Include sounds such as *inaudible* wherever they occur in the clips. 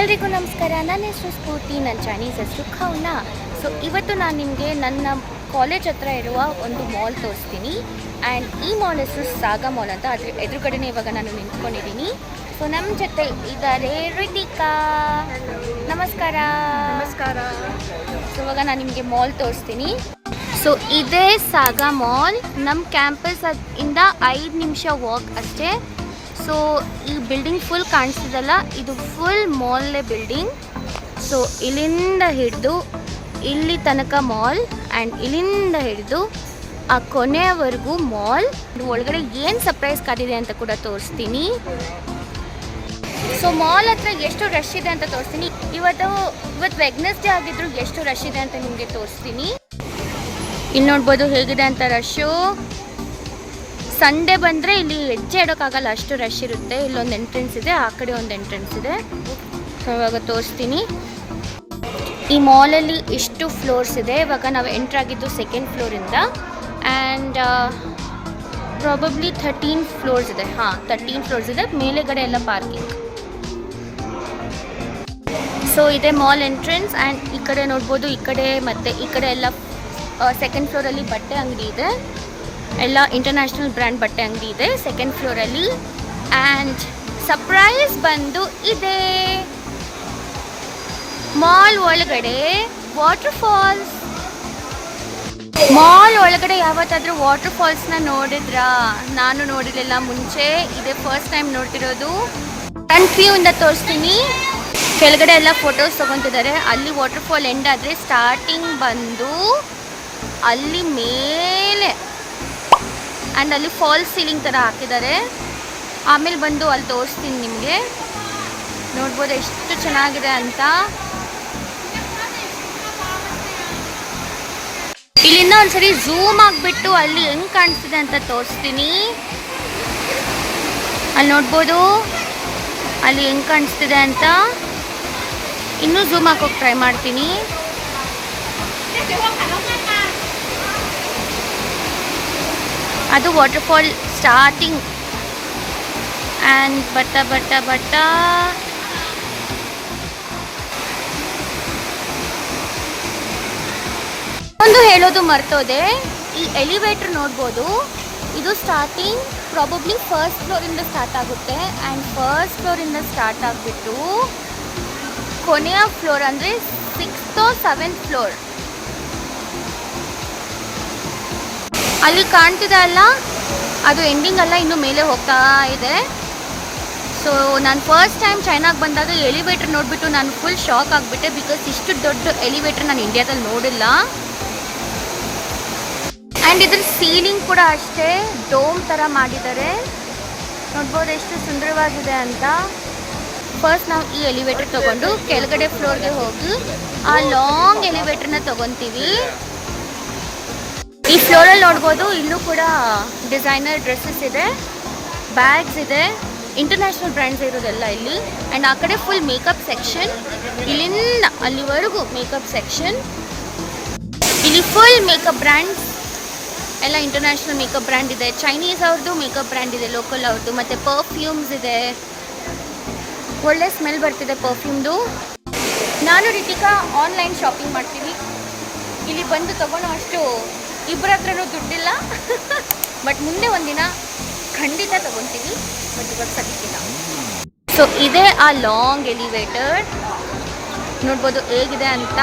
ಎಲ್ರಿಗೂ ನಮಸ್ಕಾರ. ನನ್ನ ಹೆಸರು ಸ್ಫೂರ್ತಿ ನನ್ನ ಚೈನೀಸ್ ಹೆಸರು ಖೌನಾ ಸೊ ಇವತ್ತು ನಾನು ನಿಮಗೆ ನನ್ನ ಕಾಲೇಜ್ ಹತ್ರ ಇರುವ ಒಂದು ಮಾಲ್ ತೋರಿಸ್ತೀನಿ. ಆ್ಯಂಡ್ ಈ ಮಾಲ್ ಹೆಸರು ಸಾಗಾ ಮಾಲ್ ಅಂತ ಅದ್ರ ಎದುರುಗಡೆನೇ ಇವಾಗ ನಾನು ನಿಂತ್ಕೊಂಡಿದ್ದೀನಿ. ಸೊ ನಮ್ಮ ಜೊತೆ ಇದ್ದಾರೆ ರಿತಿಕಾ. ನಮಸ್ಕಾರ. ನಮಸ್ಕಾರ. ಸೊ ಇವಾಗ ನಾನು ನಿಮಗೆ ಮಾಲ್ ತೋರಿಸ್ತೀನಿ. ಸೊ ಇದೇ ಸಾಗಾ ಮಾಲ್ ನಮ್ಮ ಕ್ಯಾಂಪಸ್ ಇಂದ ಐದು ನಿಮಿಷ ವಾಕ್ ಅಷ್ಟೇ. ಸೊ ಈ ಬಿಲ್ಡಿಂಗ್ ಫುಲ್ ಕಾಣಿಸ್ತಿದಲ್ಲ? ಇದು ಫುಲ್ ಮಾಲ್ನೇ ಬಿಲ್ಡಿಂಗ್ ಸೊ ಇಲ್ಲಿಂದ ಹಿಡಿದು ಇಲ್ಲಿ ತನಕ ಮಾಲ್ ಆ್ಯಂಡ್ ಇಲ್ಲಿಂದ ಹಿಡಿದು ಆ ಕೊನೆಯವರೆಗೂ ಮಾಲ್ ಒಳಗಡೆ ಏನು ಸರ್ಪ್ರೈಸ್ ಕಾದಿದೆ ಅಂತ ಕೂಡ ತೋರಿಸ್ತೀನಿ. ಸೊ ಮಾಲ್ ಹತ್ರ ಎಷ್ಟು ರಶ್ ಇದೆ ಅಂತ ತೋರಿಸ್ತೀನಿ. ಇವತ್ತು ಇವತ್ತು ವೆಗ್ನೆಸ್ಡೇ ಆಗಿದ್ರು ಎಷ್ಟು ರಶ್ ಇದೆ ಅಂತ ನಿಮಗೆ ತೋರಿಸ್ತೀನಿ. ಇಲ್ಲಿ ನೋಡ್ಬೋದು ಹೇಗಿದೆ ಅಂತ ರಶ್ಶು ಸಂಡೇ ಬಂದರೆ ಇಲ್ಲಿ ಹೆಜ್ಜೆ ಇಡೋಕ್ಕಾಗಲ್ಲ, ಅಷ್ಟು ರಶ್ ಇರುತ್ತೆ. ಇಲ್ಲೊಂದು ಎಂಟ್ರೆನ್ಸ್ ಇದೆ, ಆ ಕಡೆ ಒಂದು ಎಂಟ್ರೆನ್ಸ್ ಇದೆ. ಸೊ ಇವಾಗ ತೋರಿಸ್ತೀನಿ. ಈ ಮಾಲಲ್ಲಿ ಇಷ್ಟು ಫ್ಲೋರ್ಸ್ ಇದೆ. ಇವಾಗ ನಾವು ಎಂಟ್ರ್ ಆಗಿದ್ದು ಸೆಕೆಂಡ್ ಫ್ಲೋರಿಂದ ಆ್ಯಂಡ್ ಪ್ರಾಬಬ್ಲಿ ಥರ್ಟೀನ್ ಫ್ಲೋರ್ಸ್ ಇದೆ. ಹಾಂ ತರ್ಟೀನ್ ಫ್ಲೋರ್ಸ್ ಇದೆ. ಮೇಲೆಗಡೆ ಎಲ್ಲ ಪಾರ್ಕಿಂಗ್ ಸೊ ಇದೆ ಮಾಲ್ ಎಂಟ್ರೆನ್ಸ್ ಆ್ಯಂಡ್ ಈ ಕಡೆ ನೋಡ್ಬೋದು, ಈ ಕಡೆ ಮತ್ತು ಈ ಕಡೆ ಎಲ್ಲ ಸೆಕೆಂಡ್ ಫ್ಲೋರಲ್ಲಿ ಬಟ್ಟೆ ಅಂಗಡಿ ಇದೆ. ಎಲ್ಲ ಇಂಟರ್ನ್ಯಾಷನಲ್ ಬ್ರ್ಯಾಂಡ್ ಬಟ್ಟೆ ಅಂಗಡಿ ಇದೆ. ಸೆಕೆಂಡ್ ಫ್ಲೋರಲ್ಲಿ ಆ್ಯಂಡ್ ಸರ್ಪ್ರೈಸ್ ಬಂದು ಇದೆ. ಮಾಲ್ ಒಳಗಡೆ ವಾಟರ್ ಫಾಲ್ಸ್ ಮಾಲ್ ಒಳಗಡೆ ಯಾವತ್ತಾದ್ರೂ ವಾಟರ್ ಫಾಲ್ಸ್ನ ನೋಡಿದ್ರಾ? ನಾನು ನೋಡಿರಲಿಲ್ಲ. ಮುಂಚೆ ಇದೇ ಫಸ್ಟ್ ಟೈಮ್ ನೋಡ್ತಿರೋದು. ಫ್ರಂಟ್ ವ್ಯೂ ಇಂದ ತೋರಿಸ್ತೀನಿ. ಕೆಳಗಡೆ ಎಲ್ಲ ಫೋಟೋಸ್ ತೊಗೊತಿದ್ದಾರೆ. ಅಲ್ಲಿ ವಾಟರ್ ಫಾಲ್ ಎಂಡ್ ಆದರೆ ಸ್ಟಾರ್ಟಿಂಗ್ ಬಂದು ಅಲ್ಲಿ ಮೇಲೆ. ಆ್ಯಂಡ್ ಅಲ್ಲಿ ಫಾಲ್ಸ್ ಸೀಲಿಂಗ್ ಥರ ಹಾಕಿದ್ದಾರೆ. ಆಮೇಲೆ ಬಂದು ಅಲ್ಲಿ ತೋರಿಸ್ತೀನಿ ನಿಮಗೆ. ನೋಡ್ಬೋದು ಎಷ್ಟು ಚೆನ್ನಾಗಿದೆ ಅಂತ. ಇಲ್ಲಿಂದ ಒಂದ್ಸರಿ ಝೂಮ್ ಆಗಿಬಿಟ್ಟು ಅಲ್ಲಿ ಹೆಂಗೆ ಕಾಣಿಸ್ತಿದೆ ಅಂತ ತೋರಿಸ್ತೀನಿ. ಅಲ್ಲಿ ನೋಡ್ಬೋದು. ಅಲ್ಲಿ ಹೆಂಗ್ ಕಾಣಿಸ್ತಿದೆ ಅಂತ. ಇನ್ನೂ ಝೂಮ್ ಹಾಕೋಕೆ ಟ್ರೈ ಮಾಡ್ತೀನಿ. ಅದು ವಾಟರ್ಫಾಲ್ ಸ್ಟಾರ್ಟಿಂಗ್ ಆ್ಯಂಡ್ ಬಟ್ಟ ಬಟ್ಟ ಬಟ್ಟ ಒಂದು ಹೇಳೋದು ಮರ್ತೋದೆ. ಈ ಎಲಿವೇಟರ್ ನೋಡ್ಬೋದು. ಇದು ಸ್ಟಾರ್ಟಿಂಗ್ ಪ್ರಾಬಬ್ಲಿ ಫಸ್ಟ್ ಫ್ಲೋರಿಂದ ಸ್ಟಾರ್ಟ್ ಆಗುತ್ತೆ. ಆ್ಯಂಡ್ ಫಸ್ಟ್ ಫ್ಲೋರಿಂದ ಸ್ಟಾರ್ಟ್ ಆಗಿಬಿಟ್ಟು ಕೊನೆಯ ಫ್ಲೋರ್ ಅಂದರೆ ಸಿಕ್ಸ್ತೋ ಸೆವೆಂತ್ ಫ್ಲೋರ್ ಅಲ್ಲಿ ಕಾಣ್ತಿದೆ ಅಲ್ಲ? ಅದು ಎಂಡಿಂಗ್ ಅಲ್ಲ, ಇನ್ನು ಮೇಲೆ ಹೋಗ್ತಾ ಇದೆ. ಸೊ ನಾನು ಫಸ್ಟ್ ಟೈಮ್ ಚೈನಾಗೆ ಬಂದಾಗ ಎಲಿವೇಟರ್ ನೋಡಿಬಿಟ್ಟು ನಾನು ಫುಲ್ ಶಾಕ್ ಆಗಿಬಿಟ್ಟೆ ಬಿಕಾಸ್ ಇಷ್ಟು ದೊಡ್ಡ ಎಲಿವೇಟರ್ ನಾನು ಇಂಡಿಯಾದಲ್ಲಿ ನೋಡಿಲ್ಲ. ಆ್ಯಂಡ್ ಇದ್ರ ಸೀಲಿಂಗ್ ಕೂಡ ಅಷ್ಟೇ ಡೋಮ್ ಥರ ಮಾಡಿದ್ದಾರೆ. ನೋಡ್ಬೋದು ಎಷ್ಟು ಸುಂದರವಾಗಿದೆ ಅಂತ. ಫಸ್ಟ್ ನಾವು ಈ ಎಲಿವೇಟರ್ ತೊಗೊಂಡು ಕೆಳಗಡೆ ಫ್ಲೋರ್ಗೆ ಹೋಗಿ ಆ ಲಾಂಗ್ ಎಲಿವೇಟರ್ನ ತಗೊತೀವಿ. ಈ ಫ್ಲೋರಲ್ಲಿ ನೋಡ್ಬೋದು. ಇಲ್ಲೂ ಕೂಡ ಡಿಸೈನರ್ ಡ್ರೆಸ್ಸಸ್ ಇದೆ ಬ್ಯಾಗ್ಸ್ ಇದೆ ಇಂಟರ್ನ್ಯಾಷನಲ್ ಬ್ರ್ಯಾಂಡ್ಸ್ ಇರೋದೆಲ್ಲ ಇಲ್ಲಿ. ಆ್ಯಂಡ್ ಆ ಕಡೆ ಫುಲ್ ಮೇಕಪ್ ಸೆಕ್ಷನ್ ಇಲ್ಲಿಂದ ಅಲ್ಲಿವರೆಗೂ ಮೇಕಪ್ ಸೆಕ್ಷನ್ ಇಲ್ಲಿ ಫುಲ್ ಮೇಕಪ್ ಬ್ರ್ಯಾಂಡ್ಸ್ ಎಲ್ಲ ಇಂಟರ್ನ್ಯಾಷನಲ್ ಮೇಕಪ್ ಬ್ರ್ಯಾಂಡ್ ಇದೆ. ಚೈನೀಸ್ ಅವ್ರದ್ದು ಮೇಕಪ್ ಬ್ರ್ಯಾಂಡ್ ಇದೆ ಲೋಕಲ್ ಅವ್ರದ್ದು ಮತ್ತು ಪರ್ಫ್ಯೂಮ್ಸ್ ಇದೆ. ಒಳ್ಳೆ ಸ್ಮೆಲ್ ಬರ್ತಿದೆ ಪರ್ಫ್ಯೂಮ್ದು ನಾನು ರಿಟಿಕಾ ಆನ್ಲೈನ್ ಶಾಪಿಂಗ್ ಮಾಡ್ತೀನಿ. ಇಲ್ಲಿ ಬಂದು ತಗೊಳ್ಳೋ ಅಷ್ಟು ಇಬ್ಬರ ಹತ್ರನೂ ದುಡ್ಡಿಲ್ಲ. *laughs* ಬಟ್ ಮುಂದೆ ಒಂದಿನ ಖಂಡಿತ ತಗೊತೀವಿ ಬಟ್ ಇವಾಗ ಸದ್ಯಕ್ಕಿಲ್ಲ ಸೊ ಇದೇ ಆ ಲಾಂಗ್ ಎಲಿವೇಟರ್ ನೋಡ್ಬೋದು ಹೇಗಿದೆ ಅಂತ.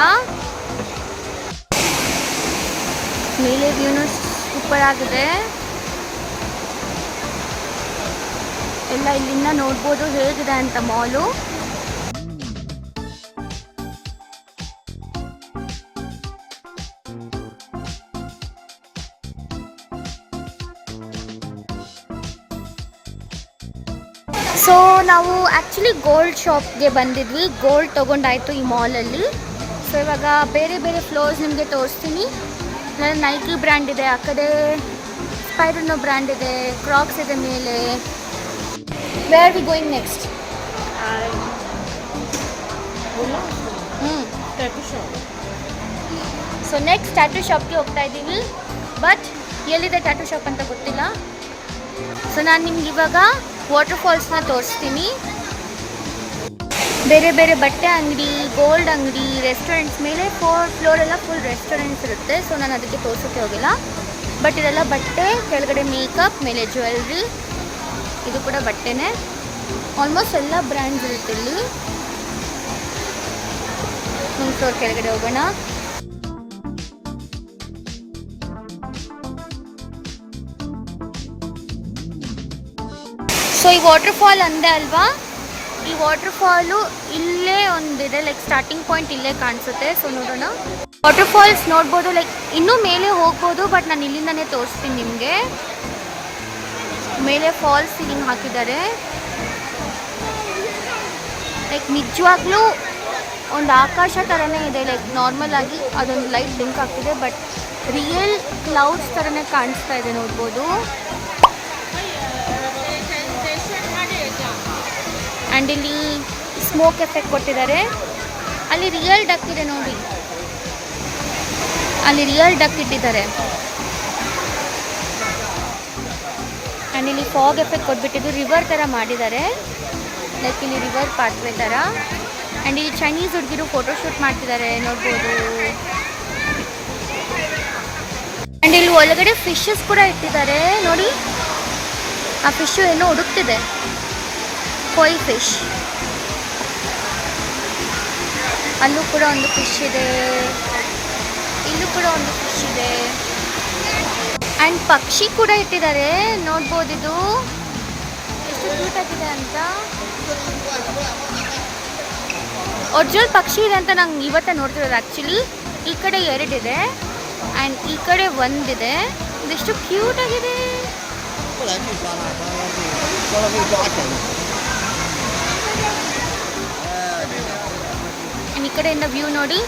ಮೇಲೆ ವ್ಯೂನು ಸೂಪರ್ ಆಗಿದೆ. ಎಲ್ಲ ಇಲ್ಲಿಂದ ನೋಡ್ಬೋದು ಹೇಗಿದೆ ಅಂತ ಮಾಲು ನಾವು ಆ್ಯಕ್ಚುಲಿ ಗೋಲ್ಡ್ ಶಾಪ್ಗೆ ಬಂದಿದ್ವಿ. ಗೋಲ್ಡ್ ತೊಗೊಂಡಾಯಿತು ಈ ಮಾಲಲ್ಲಿ ಸೊ ಇವಾಗ ಬೇರೆ ಬೇರೆ ಫ್ಲೋರ್ಸ್ ನಿಮಗೆ ತೋರಿಸ್ತೀನಿ. ನೈಕಿ ಬ್ರ್ಯಾಂಡ್ ಇದೆ, ಆ ಕಡೆ ಸ್ಪೈಡರ್ನೋ ಬ್ರ್ಯಾಂಡ್ ಇದೆ ಕ್ರಾಕ್ಸ್ ಇದೆ ಮೇಲೆ. Where we going next hmm so next tattoo ಶಾಪ್ಗೆ ಹೋಗ್ತಾ ಇದ್ದೀವಿ. ಬಟ್ ಎಲ್ಲಿದೆ ಟ್ಯಾಟೂ ಶಾಪ್ ಅಂತ ಗೊತ್ತಿಲ್ಲ. ಸೊ ನಾನು ನಿಮ್ಗೆ ಇವಾಗ ವಾಟರ್ ಫಾಲ್ಸ್ನ ತೋರಿಸ್ತೀನಿ. ಬೇರೆ ಬೇರೆ ಬಟ್ಟೆ ಅಂಗಡಿ ಗೋಲ್ಡ್ ಅಂಗಡಿ ರೆಸ್ಟೋರೆಂಟ್ಸ್ ಮೇಲೆ ಫೋರ್ ಫ್ಲೋರ್ ಎಲ್ಲ ಫುಲ್ ರೆಸ್ಟೋರೆಂಟ್ಸ್ ಇರುತ್ತೆ. ಸೊ ನಾನು ಅದಕ್ಕೆ ತೋರಿಸೋಕ್ಕೆ ಹೋಗಿಲ್ಲ. ಬಟ್ ಇದೆಲ್ಲ ಬಟ್ಟೆ, ಕೆಳಗಡೆ ಮೇಕಪ್ ಮೇಲೆ ಜ್ಯುವೆಲ್ರಿ ಇದು ಕೂಡ ಬಟ್ಟೆನೇ. ಆಲ್ಮೋಸ್ಟ್ ಎಲ್ಲ ಬ್ರ್ಯಾಂಡ್ಸ್ ಇರುತ್ತೆ ಇಲ್ಲಿ. ಫ್ಲೋರ್ ಕೆಳಗಡೆ ಹೋಗೋಣ. ಸೊ ಈ ವಾಟರ್ ಫಾಲ್ ಅಂದೆ ಅಲ್ವಾ? ಈ ವಾಟರ್ ಫಾಲು ಇಲ್ಲೇ ಒಂದಿದೆ ಲೈಕ್ ಸ್ಟಾರ್ಟಿಂಗ್ ಪಾಯಿಂಟ್ ಇಲ್ಲೇ ಕಾಣಿಸುತ್ತೆ. ಸೊ ನೋಡೋಣ. ವಾಟರ್ ಫಾಲ್ಸ್ ನೋಡ್ಬೋದು ಲೈಕ್ ಇನ್ನೂ ಮೇಲೆ ಹೋಗ್ಬೋದು ಬಟ್ ನಾನು ಇಲ್ಲಿಂದನೇ ತೋರಿಸ್ತೀನಿ ನಿಮಗೆ. ಮೇಲೆ ಫಾಲ್ಸ್ ಹಿಂಗೆ ಹಾಕಿದ್ದಾರೆ. ಲೈಕ್ ನಿಜವಾಗ್ಲೂ ಒಂದು ಆಕಾಶ ಥರನೇ ಇದೆ ಲೈಕ್ ನಾರ್ಮಲ್ ಆಗಿ ಅದೊಂದು ಲೈಟ್ ಲಿಂಕ್ ಆಗ್ತಿದೆ ಬಟ್ ರಿಯಲ್ ಕ್ಲೌಡ್ಸ್ ಥರನೇ ಕಾಣಿಸ್ತಾ ಇದೆ ನೋಡ್ಬೋದು. ಆ್ಯಂಡ್ ಇಲ್ಲಿ ಸ್ಮೋಕ್ ಎಫೆಕ್ಟ್ ಕೊಟ್ಟಿದ್ದಾರೆ. ಅಲ್ಲಿ ರಿಯಲ್ ಡಕ್ ಇದೆ ನೋಡಿ. ಅಲ್ಲಿ ರಿಯಲ್ ಡಕ್ ಇಟ್ಟಿದ್ದಾರೆ. ಆ್ಯಂಡ್ ಇಲ್ಲಿ ಫಾಗ್ ಎಫೆಕ್ಟ್ ಕೊಟ್ಬಿಟ್ಟಿದ್ದು ರಿವರ್ ಥರ ಮಾಡಿದ್ದಾರೆ. ಲೈಕ್ ಇಲ್ಲಿ ರಿವರ್ ಪಾತ್ವೆ ಥರ ಆ್ಯಂಡ್ ಇಲ್ಲಿ ಚೈನೀಸ್ ಹುಡುಗಿರು ಫೋಟೋಶೂಟ್ ಮಾಡ್ತಿದ್ದಾರೆ, ನೋಡ್ಬೋದು. ಆ್ಯಂಡ್ ಇಲ್ಲಿ ಒಳಗಡೆ ಫಿಶಸ್ ಕೂಡ ಇಟ್ಟಿದ್ದಾರೆ, ನೋಡಿ. ಆ ಫಿಶು ಏನೋ ಹುಡುಕ್ತಿದೆ. ಕೊಯ್ ಫಿಶ್ ಅಲ್ಲೂ ಕೂಡ ಒಂದು ಫಿಶ್ ಇದೆ ಇಲ್ಲೂ ಕೂಡ ಒಂದು ಫಿಶ್ ಇದೆ ಆ್ಯಂಡ್ ಪಕ್ಷಿ ಕೂಡ ಇಟ್ಟಿದ್ದಾರೆ ನೋಡ್ಬೋದು ಇದು ಎಷ್ಟು ಕ್ಯೂಟ್ ಆಗಿದೆ ಅಂತ ಒರಿಜಿನಲ್ ಪಕ್ಷಿ ಇದೆ ಅಂತ ನಂಗೆ ಇವತ್ತೇ ನೋಡ್ತಿರೋದು ಆ್ಯಕ್ಚುಲಿ ಈ ಕಡೆ ಎರಡಿದೆ. ಆ್ಯಂಡ್ ಈ ಕಡೆ ಒಂದಿದೆ. ಇದೆಷ್ಟು ಕ್ಯೂಟ್ ಕಡೆಯಿಂದ ವ್ಯೂ ನೋಡಿ.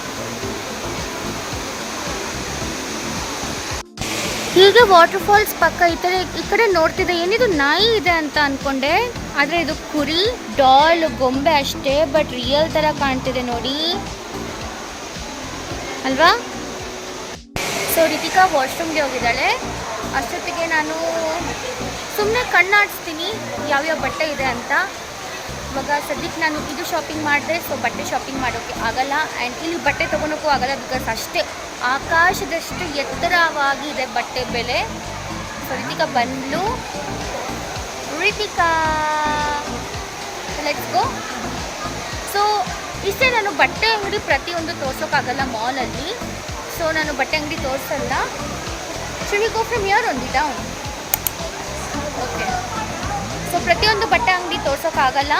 ಹೀಗೆ ವಾಟರ್ ಫಾಲ್ಸ್ ಪಕ್ಕ ಈ ತರ ಈ ಕಡೆ ನೋಡ್ತಿದ್ದೆ. ಏನಿದು ನಾಯಿ ಇದೆ ಅಂತ ಅನ್ಕೊಂಡೆ. ಆದ್ರೆ ಇದು ಕುರಿ, ಡಾಲ್, ಗೊಂಬೆ ಅಷ್ಟೇ ಬಟ್ ರಿಯಲ್ ತರ ಕಾಣ್ತಿದೆ ನೋಡಿ. ಅಲ್ವಾ? ಸೊ ರಿತಿಕಾ ವಾಶ್ರೂಮ್ಗೆ ಹೋಗಿದ್ದಾಳೆ. ಅಷ್ಟೊತ್ತಿಗೆ ನಾನು ಸುಮ್ಮನೆ ಕಣ್ಣಾಡಿಸ್ತೀನಿ ಯಾವ್ಯಾವ ಬಟ್ಟೆ ಇದೆ ಅಂತ. ಇವಾಗ ಸದ್ಯಕ್ಕೆ ನಾನು ಇದು ಶಾಪಿಂಗ್ ಮಾಡಿದೆ ಸೊ ಬಟ್ಟೆ ಶಾಪಿಂಗ್ ಮಾಡೋಕ್ಕೆ ಆಗಲ್ಲ. ಆ್ಯಂಡ್ ಇಲ್ಲಿ ಬಟ್ಟೆ ತೊಗೊಳಕ್ಕೂ ಆಗಲ್ಲ ಬಿಕಾಸ್ ಅಷ್ಟೇ ಆಕಾಶದಷ್ಟು ಎತ್ತರವಾಗಿದೆ ಬಟ್ಟೆ ಬೆಲೆ. ಸೊ ರಿತಿಕಾ ಬಂದ್ಲು. ರಿತಿಕಾ ಲೆಟ್ಸ್ ಗೋ ಸೊ ಇಷ್ಟೇ ನಾನು ಬಟ್ಟೆ ಅಂಗಡಿ ಪ್ರತಿಯೊಂದು ತೋರ್ಸೋಕ್ಕಾಗಲ್ಲ ಮಾಲಲ್ಲಿ. ಸೊ ನಾನು ಬಟ್ಟೆ ಅಂಗಡಿ ತೋರಿಸಲ್ಲ. ಗೋ ಫ್ರಮ್ ಇಯರ್ ಒಂದು ಡೌನ್ ಓಕೆ ಸೊ ಪ್ರತಿಯೊಂದು ಬಟ್ಟೆ ಅಂಗಡಿ ತೋರ್ಸೋಕ್ಕಾಗಲ್ಲ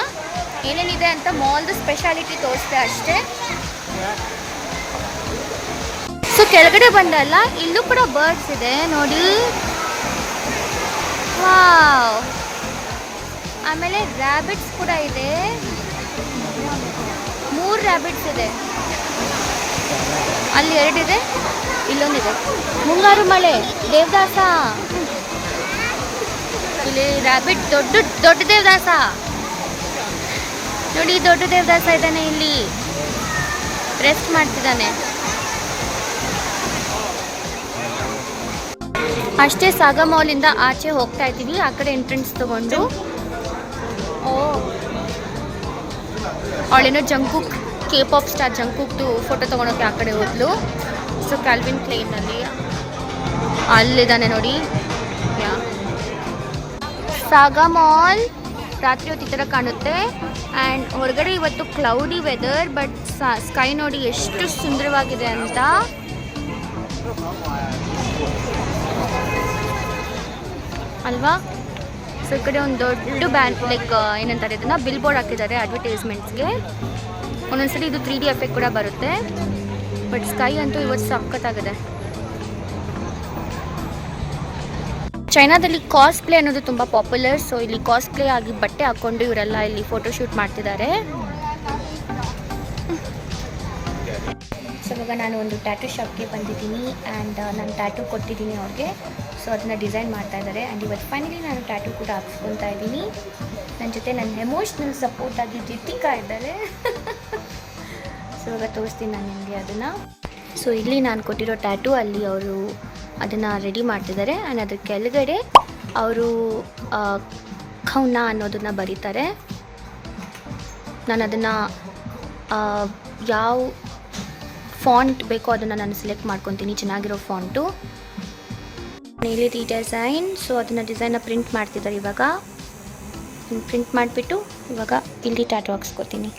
ಏನೇನಿದೆ ಅಂತ ಮಾಲ್ದು ಸ್ಪೆಷಾಲಿಟಿ ತೋರಿಸ್ದೆ ಅಷ್ಟೇ. ಸೊ ಕೆಳಗಡೆ ಬಂದಲ್ಲ, ಇಲ್ಲೂ ಕೂಡ ಬರ್ಡ್ಸ್ ಇದೆ, ನೋಡಿ. ವಾವ್ ಆಮೇಲೆ ರ್ಯಾಬಿಟ್ಸ್ ಕೂಡ ಇದೆ. ಮೂರು ರ್ಯಾಬಿಟ್ಸ್ ಇದೆ. ಅಲ್ಲಿ ಎರಡಿದೆ, ಇಲ್ಲೊಂದಿದೆ. ಮುಂಗಾರು ಮಳೆ, ದೇವದಾಸ. ಇಲ್ಲಿ ರ್ಯಾಬಿಟ್ ದೊಡ್ಡ ದೊಡ್ಡ ದೇವದಾಸ. ನೋಡಿ, ದೊಡ್ಡ ದೇವದಾಸ ಇದ್ದಾನೆ ಇಲ್ಲಿ. ರೆಸ್ಟ್ ಮಾಡ್ತಿದ್ದಾನೆ. ಅಷ್ಟೇ ಸಾಗ ಮಾಲಿಂದ ಆಚೆ ಹೋಗ್ತಾ ಇದ್ದೀವಿ ಆ ಕಡೆ ಎಂಟ್ರೆನ್ಸ್ ತಗೊಂಡು. ಓ. ಅವಳೇನೋ ಜಂಕುಕ್ ಕೆ ಪಾಪ್ ಸ್ಟಾರ್ ಜಂಕುಕ್ದು ಫೋಟೋ ತೊಗೊಳೋಕೆ ಆ ಕಡೆ ಹೋದ್ಲು. ಸೊ ಕ್ಯಾಲ್ವಿನ್ ಕ್ಲೈನಲ್ಲಿ ಅಲ್ಲಿದ್ದಾನೆ ನೋಡಿ. ಸಾಗ ಮಾಲ್ ರಾತ್ರಿ ಹೊತ್ತು ಈ ಕಾಣುತ್ತೆ. ಆ್ಯಂಡ್ ಹೊರಗಡೆ ಇವತ್ತು ಕ್ಲೌಡಿ ವೆದರ್ ಬಟ್ ಸ್ಕೈ ನೋಡಿ ಎಷ್ಟು ಸುಂದರವಾಗಿದೆ ಅಂತ. ಅಲ್ವಾ? ಸೊ ಈ ಕಡೆ ಒಂದು ದೊಡ್ಡ ಬ್ಯಾನ್ ಲೈಕ್ ಏನಂತಾರೆ ಇದನ್ನು? ಬಿಲ್ ಬೋರ್ಡ್ ಹಾಕಿದ್ದಾರೆ ಅಡ್ವರ್ಟೈಸ್ಮೆಂಟ್ಸ್ಗೆ ಒಂದೊಂದ್ಸರಿ ಇದು ತ್ರೀ ಡಿ ಎಫೆಕ್ಟ್ ಕೂಡ ಬರುತ್ತೆ. ಬಟ್ ಸ್ಕೈ ಅಂತೂ ಇವತ್ತು ಸಖತ್ತಾಗಿದೆ. ಚೈನಾದಲ್ಲಿ ಕಾಸ್ಪ್ಲೇ ಅನ್ನೋದು ತುಂಬ ಪಾಪ್ಯುಲರ್ ಸೊ ಇಲ್ಲಿ ಕಾಸ್ಪ್ಲೇ ಆಗಿ ಬಟ್ಟೆ ಹಾಕ್ಕೊಂಡು ಇವರೆಲ್ಲ ಇಲ್ಲಿ ಫೋಟೋಶೂಟ್ ಮಾಡ್ತಿದ್ದಾರೆ. ಸೊ ಇವಾಗ ನಾನು ಒಂದು ಟ್ಯಾಟೂ ಶಾಪ್ಗೆ ಬಂದಿದ್ದೀನಿ ಆ್ಯಂಡ್ ನಾನು ಟ್ಯಾಟೂ ಕೊಟ್ಟಿದ್ದೀನಿ ಅವ್ರಿಗೆ. ಸೊ ಅದನ್ನು ಡಿಸೈನ್ ಮಾಡ್ತಾ ಇದ್ದಾರೆ ಆ್ಯಂಡ್ ಇವತ್ತು ಫೈನಲಿ ನಾನು ಟ್ಯಾಟೂ ಕೂಡ ಹಾಕ್ಸ್ಕೊತಾ ಇದ್ದೀನಿ. ನನ್ನ ಜೊತೆ ನನ್ನ ಎಮೋಷ್ನಲ್ ಸಪೋರ್ಟ್ ಆಗಿ ಜಿತಿಕಾ ಇದ್ದಾರೆ. *laughs* ಸೊ ಇವಾಗ ತೋರಿಸ್ತೀನಿ ನಾನು ನಿಮಗೆ ಅದನ್ನು. ಸೊ ಇಲ್ಲಿ ನಾನು ಕೊಟ್ಟಿರೋ ಟ್ಯಾಟೂ ಅಲ್ಲಿ ಅವರು ಅದನ್ನು ರೆಡಿ ಮಾಡ್ತಿದ್ದಾರೆ ಆ್ಯಂಡ್ ಅದ್ರ ಕೆಳಗಡೆ ಅವರು ಖೌನ ಅನ್ನೋದನ್ನು ಬರೀತಾರೆ. ನಾನು ಅದನ್ನು ಯಾವ ಫಾಂಟ್ ಬೇಕೋ ಅದನ್ನು ನಾನು ಸೆಲೆಕ್ಟ್ ಮಾಡ್ಕೊತೀನಿ. ಚೆನ್ನಾಗಿರೋ ಫಾಂಟು ನೀಲಿ ಈ ಡಿಸೈನ್ ಸೊ ಅದನ್ನು ಡಿಸೈನ್ನ ಪ್ರಿಂಟ್ ಮಾಡ್ತಿದ್ದಾರೆ ಇವಾಗ. ಪ್ರಿಂಟ್ ಮಾಡಿಬಿಟ್ಟು ಇವಾಗ ಇಲ್ಲಿ ಟ್ಯಾಟು ಹಾಕ್ಸ್ಕೊತೀನಿ.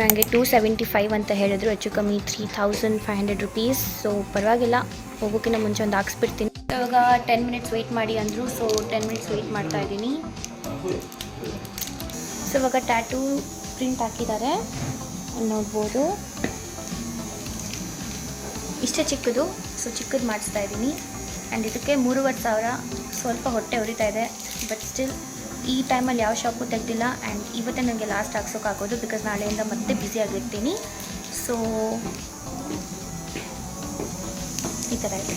ನನಗೆ ಟೂ ಸೆವೆಂಟಿ ಫೈವ್ ಅಂತ ಹೇಳಿದ್ರು. ಹೆಚ್ಚು ಕಮ್ಮಿ three thousand five hundred rupees so ಪರವಾಗಿಲ್ಲ. ಹೋಗೋಕ್ಕಿಂತ ಮುಂಚೆ ಒಂದು ಹಾಕ್ಸ್ಬಿಡ್ತೀನಿ. ಇವಾಗ ಟೆನ್ ಮಿನಿಟ್ಸ್ ವೆಯ್ಟ್ ಮಾಡಿ ಅಂದರು. ಸೊ ಟೆನ್ ಮಿನಿಟ್ಸ್ ವೆಯ್ಟ್ ಮಾಡ್ತಾ ಇದ್ದೀನಿ. ಸೊ ಇವಾಗ ಟ್ಯಾಟೂ ಪ್ರಿಂಟ್ ಹಾಕಿದ್ದಾರೆ. ನೋಡ್ಬೋದು. ಇಷ್ಟೇ ಚಿಕ್ಕದು. ಸೊ ಚಿಕ್ಕದು ಮಾಡಿಸ್ತಾ ಇದ್ದೀನಿ. ಆ್ಯಂಡ್ ಇದಕ್ಕೆ ಮೂರುವರೆ ಸಾವಿರ ಸ್ವಲ್ಪ ಹೊಟ್ಟೆ ಉರಿತಾ ಇದೆ. ಬಟ್ ಸ್ಟಿಲ್ ಈ ಟೈಮಲ್ಲಿ ಯಾವ ಶಾಪು ತೆಗ್ದಿಲ್ಲ ಆ್ಯಂಡ್ ಇವತ್ತೇ ನನಗೆ ಲಾಸ್ಟ್ ಹಾಕ್ಸೋಕ್ಕಾಗೋದು ಬಿಕಾಸ್ ನಾಳೆಯಿಂದ ಮತ್ತೆ ಬ್ಯುಸಿ ಆಗಿರ್ತೀನಿ. ಸೊ ಈ ಥರ ಇದೆ.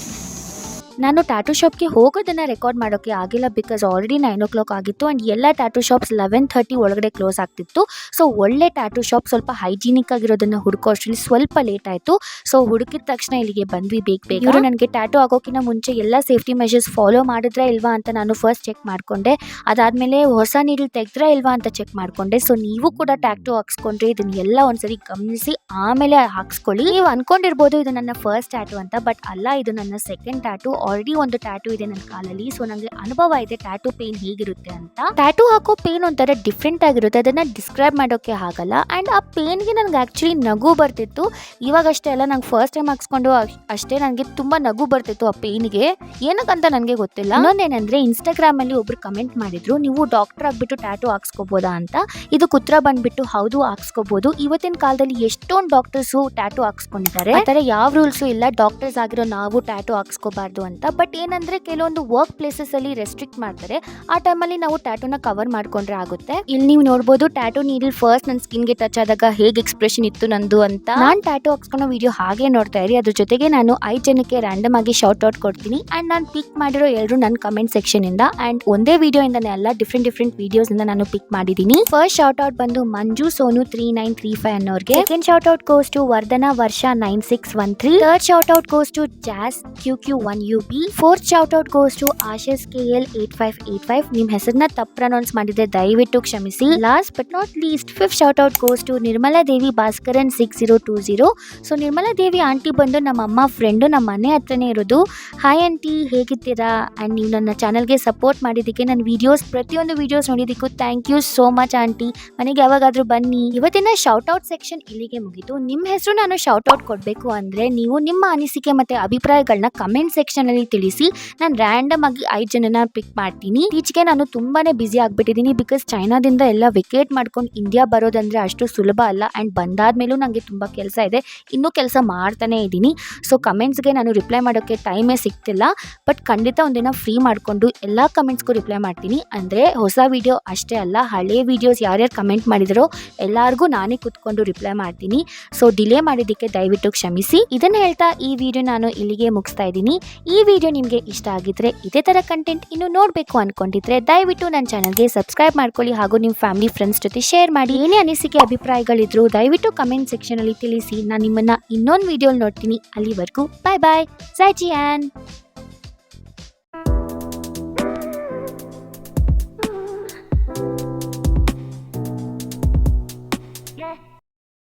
ನಾನು ಟ್ಯಾಟೂ ಶಾಪ್ಗೆ ಹೋಗೋದನ್ನು ರೆಕಾರ್ಡ್ ಮಾಡೋಕ್ಕೆ ಆಗಿಲ್ಲ because already nine o'clock ಆಗಿತ್ತು ಆ್ಯಂಡ್ ಎಲ್ಲ ಟ್ಯಾಟೂ ಶಾಪ್ಸ್ ಲೆವೆನ್ ಥರ್ಟಿ ಒಳಗಡೆ ಕ್ಲೋಸ್ ಆಗ್ತಿತ್ತು. ಸೊ ಒಳ್ಳೆ ಟ್ಯಾಟೂ ಶಾಪ್ ಸ್ವಲ್ಪ ಹೈಜೀನಿಕ್ ಆಗಿರೋದನ್ನು ಹುಡುಕೋ ಅಷ್ಟರಲ್ಲಿ ಸ್ವಲ್ಪ ಲೇಟ್ ಆಯಿತು. ಸೊ ಹುಡುಕಿದ ತಕ್ಷಣ ಇಲ್ಲಿಗೆ ಬಂದ್ವಿ ಬೇಗ ಬೇಗ. ಇವರು ನನಗೆ ಟ್ಯಾಟೂ ಆಗೋಕ್ಕಿಂತ ಮುಂಚೆ ಎಲ್ಲ ಸೇಫ್ಟಿ ಮೆಷರ್ಸ್ ಫಾಲೋ ಮಾಡಿದ್ರೆ ಇಲ್ವಾ ಅಂತ ನಾನು ಫಸ್ಟ್ ಚೆಕ್ ಮಾಡಿಕೊಂಡೆ. ಅದಾದಮೇಲೆ ಹೊಸ ನೀಡಲ್ ತೆಗೆದ್ರಾ ಇಲ್ವಾ ಅಂತ ಚೆಕ್ ಮಾಡಿಕೊಂಡೆ. ಸೊ ನೀವು ಕೂಡ ಟ್ಯಾಟೂ ಹಾಕ್ಸ್ಕೊಂಡ್ರೆ ಇದನ್ನೆಲ್ಲ ಒಂದ್ಸರಿ ಗಮನಿಸಿ ಆಮೇಲೆ ಹಾಕ್ಸ್ಕೊಳ್ಳಿ. ನೀವು ಅನ್ಕೊಂಡಿರ್ಬೋದು ಇದು ನನ್ನ ಫಸ್ಟ್ ಟ್ಯಾಟೂ ಅಂತ ಬಟ್ ಅಲ್ಲ ಇದು ನನ್ನ ಸೆಕೆಂಡ್ ಟ್ಯಾಟೂ ಆಲ್ರೆಡಿ ಒಂದು ಟ್ಯಾಟೂ ಇದೆ ನನ್ನ ಕಾಲಲ್ಲಿ. ಸೊ ನನಗೆ ಅನುಭವ ಇದೆ ಟ್ಯಾಟೂ ಪೇನ್ ಹೇಗಿರುತ್ತೆ ಅಂತ. ಟ್ಯಾಟೂ ಹಾಕೋ ಪೇನ್ ಒಂಥರ ಡಿಫ್ರೆಂಟ್ ಆಗಿರುತ್ತೆ. ಅದನ್ನ ಡಿಸ್ಕ್ರೈಬ್ ಮಾಡೋಕೆ ಆಗಲ್ಲ. ಆ್ಯಂಡ್ ಆ ಪೇನ್ಗೆ ನನಗೆ ಆ್ಯಕ್ಚುಲಿ ನಗು ಬರ್ತಿತ್ತು. ಇವಾಗಷ್ಟೇ ಅಲ್ಲ ನಂಗೆ ಫಸ್ಟ್ ಟೈಮ್ ಹಾಕ್ಸ್ಕೊಂಡು ಅಷ್- ಅಷ್ಟೇ ನನಗೆ ತುಂಬ ನಗು ಬರ್ತಿತ್ತು ಆ ಪೇನ್ಗೆ ಏನಕ್ಕಂತ ನನಗೆ ಗೊತ್ತಿಲ್ಲ. ಇನ್ನೊಂದೇನಂದ್ರೆ ಇನ್ಸ್ಟಾಗ್ರಾಮ್ ಅಲ್ಲಿ ಒಬ್ರು ಕಮೆಂಟ್ ಮಾಡಿದ್ರು ನೀವು ಡಾಕ್ಟರ್ ಆಗ್ಬಿಟ್ಟು ಟ್ಯಾಟೂ ಹಾಕ್ಸ್ಕೋಬೋದಾ ಅಂತ? ಇದು ಕುತ್ರ ಬಂದ್ಬಿಟ್ಟು ಹೌದು ಹಾಕ್ಸ್ಕೋಬಹುದು ಇವತ್ತಿನ ಕಾಲದಲ್ಲಿ ಎಷ್ಟೊಂದು ಡಾಕ್ಟರ್ಸು ಟ್ಯಾಟೂ ಹಾಕ್ಸ್ಕೊಂಡಿದ್ದಾರೆ. ಯಾವ ರೂಲ್ಸು ಇಲ್ಲ. ಡಾಕ್ಟರ್ಸ್ ಆಗಿರೋ ನಾವು ಟ್ಯಾಟೂ ಹಾಕ್ಸ್ಕೋಬಾರ್ದು ಅಂತ. ಬಟ್ ಏನಂದ್ರೆ ಕೆಲವೊಂದು ವರ್ಕ್ ಪ್ಲೇಸಸ್ ಅಲ್ಲಿ ರೆಸ್ಟ್ರಿಕ್ಟ್ ಮಾಡ್ತಾರೆ. ಆ ಟೈಮಲ್ಲಿ ನಾವು ಟ್ಯಾಟೂನ ಕವರ್ ಮಾಡ್ಕೊಂಡ್ರೆ ಆಗುತ್ತೆ. ಇಲ್ಲಿ ನೀವು ನೋಡ್ಬೋದು ಟ್ಯಾಟೂ ನೀಡಲ್ ಫಸ್ಟ್ ನನ್ನ ಸ್ಕಿನ್ಗೆ ಟಚ್ ಆದಾಗ ಹೇಗೆ ಎಕ್ಸ್ಪ್ರೆಷನ್ ಇತ್ತು ನಂದು ಅಂತ. ನಾನು ಟ್ಯಾಟೂ ಹಾಕ್ಸ್ಕೊಳ್ಳೋ ವಿಡಿಯೋ ಹಾಗೆ ನೋಡ್ತಾ ಇರಿ. ಅದ್ರ ಜೊತೆಗೆ ನಾನು ಐದು ಜನಕ್ಕೆ ರ್ಯಾಂಡಮ್ ಆಗಿ ಶಾರ್ಟ್ ಔಟ್ ಕೊಡ್ತೀನಿ. ಅಂಡ್ ನಾನು ಪಿಕ್ ಮಾಡಿರೋ ಎಲ್ಲರೂ ನನ್ನ ಕಮೆಂಟ್ ಸೆಕ್ಷನ್ ಇಂದ. ಅಂಡ್ ಒಂದೇ ವಿಡಿಯೋ ಇಂದಾನೆ ಎಲ್ಲ ಡಿಫ್ರೆಂಟ್ ಡಿಫ್ರೆಂಟ್ ವಿಡಿಯೋಸ್ ಇಂದ ನಾನು ಪಿಕ್ ಮಾಡಿದ್ದೀನಿ. ಫಸ್ಟ್ ಶಾರ್ಟ್ ಔಟ್ ಬಂದು Manju Sonu three nine three five ಅನ್ನೋರ್ಗೆ. Second shout out goes to Vardhana Varsha nine six one three third shout out goes to Jas Q Q one U B. Fourth out goes to Ashas K L eight five eight five ನಿಮ್ ಹೆಸರನ್ನ ತಪ್ಪು pronounce ಮಾಡಿದ್ರೆ ದಯವಿಟ್ಟು ಕ್ಷಮಿಸಿ. Last but not least fifth out goes to Nirmala Devi Bhaskaran six zero two zero so Nirmala Devi aunty ಬಂದು ನಮ್ಮ ಅಮ್ಮ friend ನಮ್ಮ ಮನೆ ಹತ್ರನೇ ಇರೋದು. ಹಾಯ್ ಆಂಟಿ ಹೇಗಿದ್ದೀರಾ? ಆ್ಯಂಡ್ ನೀವು ನನ್ನ ಚಾನಲ್ಗೆ ಸಪೋರ್ಟ್ ಮಾಡಿದ್ದಕ್ಕೆ ನನ್ನ ವಿಡಿಯೋಸ್ ಪ್ರತಿಯೊಂದು videos ನೋಡಿದ್ದಕ್ಕೂ thank you so much aunty ಮನೆಗೆ ಯಾವಾಗಾದರೂ ಬನ್ನಿ. ಇವತ್ತಿನ ಶೌಟ್ ಔಟ್ ಸೆಕ್ಷನ್ ಇಲ್ಲಿಗೆ ಮುಗಿತು. ನಿಮ್ಮ ಹೆಸರು ನಾನು ಶೌಟ್ ಔಟ್ ಕೊಡಬೇಕು ಅಂದರೆ ನೀವು ನಿಮ್ಮ ಅನಿಸಿಕೆ ಮತ್ತು ಅಭಿಪ್ರಾಯಗಳನ್ನ ಕಮೆಂಟ್ ಸೆಕ್ಷನಲ್ಲಿ ತಿಳಿಸಿ ನಾನು ರ್ಯಾಂಡಮ್ ಆಗಿ ಐದು ಜನನ ಪಿಕ್ ಮಾಡ್ತೀನಿ. ಈಚೆಗೆ ನಾನು ತುಂಬಾನೇ ಬ್ಯುಸಿ ಆಗಿಬಿಟ್ಟಿದ್ದೀನಿ ಬಿಕಾಸ್ ಚೈನಾದಿಂದ ಎಲ್ಲ ವೆಕೇಟ್ ಮಾಡ್ಕೊಂಡು ಇಂಡಿಯಾ ಬರೋದಂದ್ರೆ ಅಷ್ಟು ಸುಲಭ ಅಲ್ಲ ಆ್ಯಂಡ್ ಬಂದಾದ್ಮೇಲೂ ನನಗೆ ತುಂಬ ಕೆಲಸ ಇದೆ. ಇನ್ನೂ ಕೆಲಸ ಮಾಡ್ತಾನೇ ಇದ್ದೀನಿ ಸೊ ಕಮೆಂಟ್ಸ್ಗೆ ನಾನು ರಿಪ್ಲೈ ಮಾಡೋಕ್ಕೆ ಟೈಮೇ ಸಿಗ್ತಿಲ್ಲ. ಬಟ್ ಖಂಡಿತ ಒಂದಿನ ಫ್ರೀ ಮಾಡಿಕೊಂಡು ಎಲ್ಲ ಕಮೆಂಟ್ಸ್ಗೂ ರಿಪ್ಲೈ ಮಾಡ್ತೀನಿ. ಅಂದರೆ ಹೊಸ ವಿಡಿಯೋ ಅಷ್ಟೇ ಅಲ್ಲ, ಹಳೆ ವೀಡಿಯೋಸ್ ಯಾರ್ಯಾರು ಕಮೆಂಟ್ ಮಾಡಿದರೋ ಎಲ್ಲರಿಗೂ ನಾನೇ ಕೂತ್ಕೊಂಡು ರಿಪ್ಲೈ ಮಾಡ್ತೀನಿ. ಸೊ ಡಿಲೇ ಮಾಡಿದ್ದಕ್ಕೆ ದಯವಿಟ್ಟು ಕ್ಷಮಿಸಿ. ಇದನ್ನು ಹೇಳ್ತಾ ಈ ವಿಡಿಯೋ ನಾನು ಇಲ್ಲಿಗೆ ಮುಗಿಸ್ತಾ ಇದ್ದೀನಿ. ಈ ವಿಡಿಯೋ ನಿಮಗೆ ಇಷ್ಟ ಆಗಿದ್ರೆ ಇದೇ ಥರ ಕಂಟೆಂಟ್ ಇನ್ನು ನೋಡಬೇಕು ಅನ್ಕೊಂಡಿದ್ರೆ ದಯವಿಟ್ಟು ನನ್ನ ಚಾನಲ್ಗೆ ಸಬ್ಸ್ಕ್ರೈಬ್ ಮಾಡ್ಕೊಳ್ಳಿ ಹಾಗೂ ನಿಮ್ಮ ಫ್ಯಾಮಿಲಿ ಫ್ರೆಂಡ್ಸ್ ಜೊತೆ ಶೇರ್ ಮಾಡಿ. ಏನೇ ಅನಿಸಿಕೆ, ಅಭಿಪ್ರಾಯಗಳಿದ್ರು ದಯವಿಟ್ಟು ಕಮೆಂಟ್ ಸೆಕ್ಷನಲ್ಲಿ ತಿಳಿಸಿ. ನಾನು ನಿಮ್ಮನ್ನ ಇನ್ನೊಂದು ವಿಡಿಯೋ ನೋಡ್ತೀನಿ. ಅಲ್ಲಿವರೆಗೂ ಬಾಯ್ ಬಾಯ್ ಜೈ ಜಿಯಾನ್